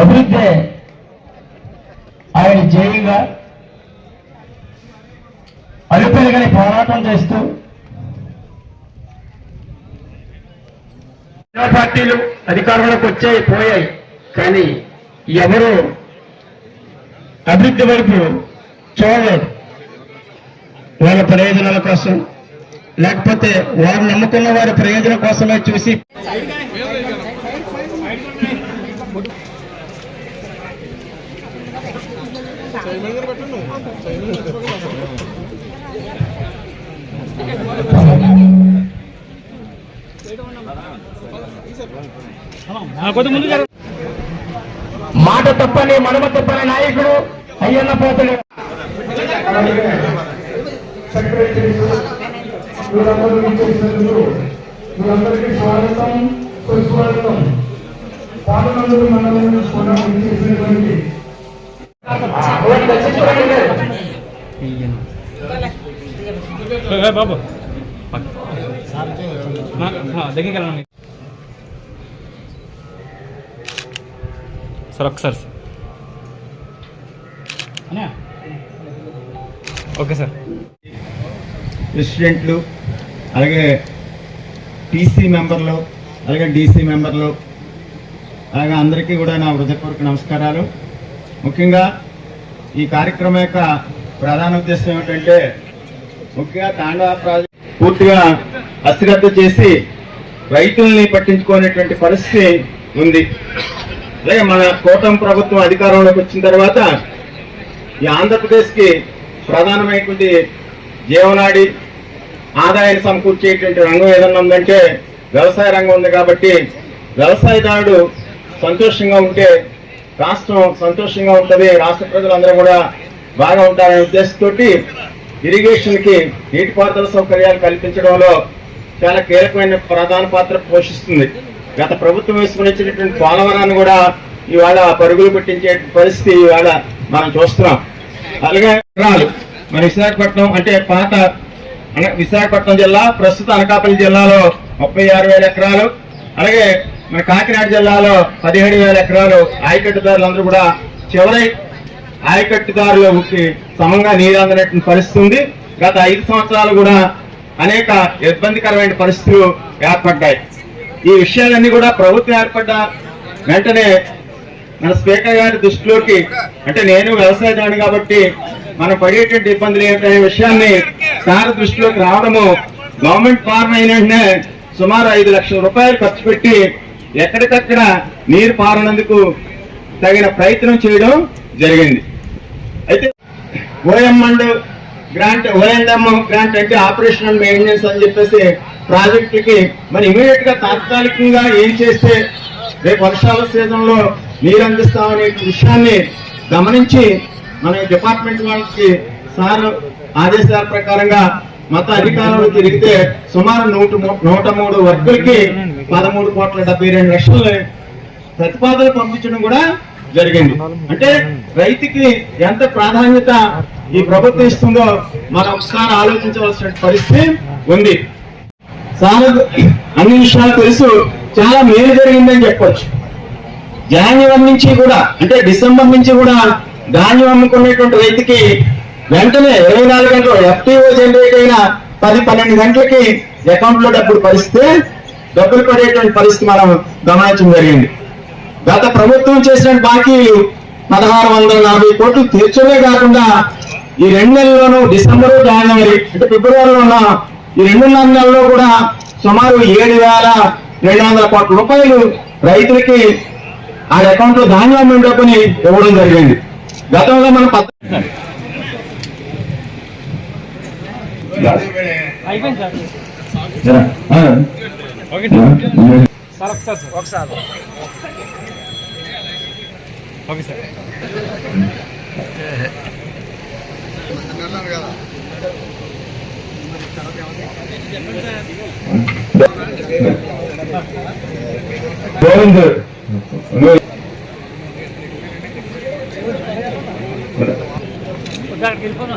అభివృద్ధి ఆయన జయంగా అలుపెరగని పోరాటం చేస్తూ పార్టీలు అధికారంలోకి వచ్చాయి పోయాయి. కానీ ఎవరు అభివృద్ధి వైపు చూడలేదు. వాళ్ళ ప్రయోజనాల కోసం లేకపోతే వారు నమ్ముకున్న వారి ప్రయోజనం కోసమే చూసి మాట తప్పని మనమ తప్పని నాయకుడు అయ్యన్న పోతుడు వీళ్ళందరికీ స్వాగతం సుస్వాగతం. పాలనందరూ మనల్ని కూడా బాబు దగ్గరికి వెళ్ళండి సార్ ఒకసారి ఓకే సార్ ప్రెసిడెంట్లు అలాగే టీసీ మెంబర్లు అలాగే డీసీ మెంబర్లు అలాగే అందరికీ కూడా నా హృదయపూర్వక నమస్కారాలు. ముఖ్యంగా ఈ కార్యక్రమం యొక్క ప్రధాన ఉద్దేశం ఏమిటంటే ముఖ్యంగా తాండవ ప్రాజెక్ట్ పూర్తిగా అశ్రద్ధ చేసి రైతుల్ని పట్టించుకునేటువంటి పరిస్థితి ఉంది. అలాగే మన కూటమి ప్రభుత్వం అధికారంలోకి వచ్చిన తర్వాత ఈ ఆంధ్రప్రదేశ్కి ప్రధానమైనటువంటి జీవనాడి ఆదాయాన్ని సమకూర్చేటువంటి రంగం ఏదన్నా ఉందంటే వ్యవసాయ రంగం ఉంది కాబట్టి వ్యవసాయదారుడు సంతోషంగా ఉంటే రాష్ట్రం సంతోషంగా ఉంటుంది రాష్ట్ర ప్రజలందరూ కూడా బాగా ఉంటారనే ఉద్దేశంతో ఇరిగేషన్కి నీటిపారుదల సౌకర్యాలు కల్పించడంలో చాలా కీలకమైన ప్రధాన పాత్ర పోషిస్తుంది. గత ప్రభుత్వం వేసుకునిచ్చినటువంటి పోలవరాన్ని కూడా ఇవాళ పరుగులు పెట్టించే పరిస్థితి ఇవాళ మనం చూస్తున్నాం. అలాగే మన విశాఖపట్నం అంటే పాత విశాఖపట్నం జిల్లా ప్రస్తుత అనకాపల్లి జిల్లాలో ముప్పై ఆరు వేల ఎకరాలు. అలాగే మన కాకినాడ జిల్లాలో పదిహేడు వేల ఎకరాలు ఆయకట్టుదారులందరూ కూడా చివరి ఆయకట్టుదారులకి సమంగా నీరు అందనటువంటి పరిస్థితి ఉంది గత ఐదు సంవత్సరాలు కూడా అనేక ఇబ్బందికరమైన పరిస్థితులు ఏర్పడ్డాయి. ఈ విషయాలన్నీ కూడా ప్రభుత్వం ఏర్పడ్డ వెంటనే మన స్పీకర్ గారి దృష్టిలోకి అంటే నేను వ్యవసాయదాన్ని కాబట్టి మనం పడేటువంటి ఇబ్బందులు ఏంటనే విషయాన్ని సార్ దృష్టిలోకి రావడము గవర్నమెంట్ ఫార్మ్ అయిన వెంటనే సుమారు ఐదు లక్షల రూపాయలు ఖర్చు పెట్టి ఎక్కడికక్కడ నీరు పారనందుకు తగిన ప్రయత్నం చేయడం జరిగింది. అయితే O M and grant O and M grant అంటే ఆపరేషనల్ మెయింటెనెన్స్ అని చెప్పేసి ప్రాజెక్టుకి మరి ఇమీడియట్గా తాత్కాలికంగా ఏం చేస్తే రేపు వర్షాల సీజన్లో నీరు అందిస్తామనే విషయాన్ని గమనించి మన డిపార్ట్మెంట్ వాళ్ళకి సార్ ఆదేశాల ప్రకారంగా మత అధికారులు తిరిగితే సుమారు నూట నూట మూడు వర్గులకి పదమూడు కోట్ల డెబ్బై రెండు లక్షలు ప్రతిపాదనలు పంపించడం కూడా జరిగింది. అంటే రైతుకి ఎంత ప్రాధాన్యత ఈ ప్రభుత్వం ఇస్తుందో మనం ఒకసారి ఆలోచించవలసిన పరిస్థితి ఉంది. సార్ అన్ని విషయాలు తెలుసు. చాలా మేలు జరిగిందని చెప్పొచ్చు. జాన్యం నుంచి కూడా అంటే డిసెంబర్ నుంచి కూడా ధాన్యం అమ్ముకునేటువంటి రైతుకి వెంటనే ఇరవై నాలుగు గంటలు ఎఫ్టీఓ జనరేట్ అయిన పది పన్నెండు గంటలకి అకౌంట్లో డబ్బులు పరిస్తే డబ్బులు పడేటువంటి పరిస్థితి మనం గమనించడం జరిగింది. గత ప్రభుత్వం చేసిన బాకీలు పదహారు వందల నలభై కోట్లు తీర్చలే కాకుండా ఈ రెండు నెలల్లోనూ డిసెంబరు జనవరి అంటే ఫిబ్రవరిలో ఉన్న ఈ రెండున్నర నెలల్లో కూడా సుమారు ఏడు వేల రెండు వందల కోట్ల రూపాయలు రైతులకి ఆ అకౌంట్లో ధాన్యం డబ్బుని ఇవ్వడం జరిగింది. గతంలో మనం పత్ర అయిపోయింది సార్ ఓకే సార్ ఒకసారి సార్ ఒకసారి ఓకే సార్ గోవింద్ అక్కడికి వెళ్ళిపోనా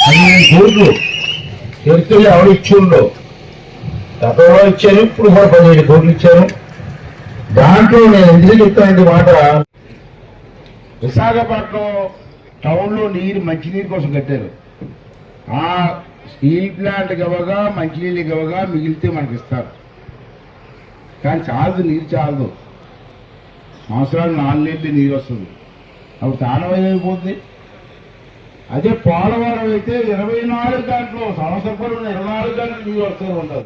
పన్నెండు కోట్లు చరిత్రలో ఎవరు ఇచ్చిండో గతంలో ఇచ్చారు ఇప్పుడు కూడా పదిహేడు కోట్లు ఇచ్చారు దాంట్లో నేను ఎందుకు చెప్తానంటే మాట విశాఖపట్నం టౌన్లో నీరు మంచినీరు కోసం కట్టారు. ఆ స్టీల్ ప్లాంట్ గవగా మంచినీళ్ళు గవగా మిగిలితే మనకి ఇస్తారు కానీ చాలదు నీరు చాలదు. సంవత్సరాలు నాలుగు నెలలు నీరు వస్తుంది. అప్పుడు తానవైపోతుంది అదే పోలవరం అయితే ఇరవై నాలుగు గంటలు సంవత్సరం ఇరవై నాలుగు గంటలు నీరు వస్తూ ఉండదు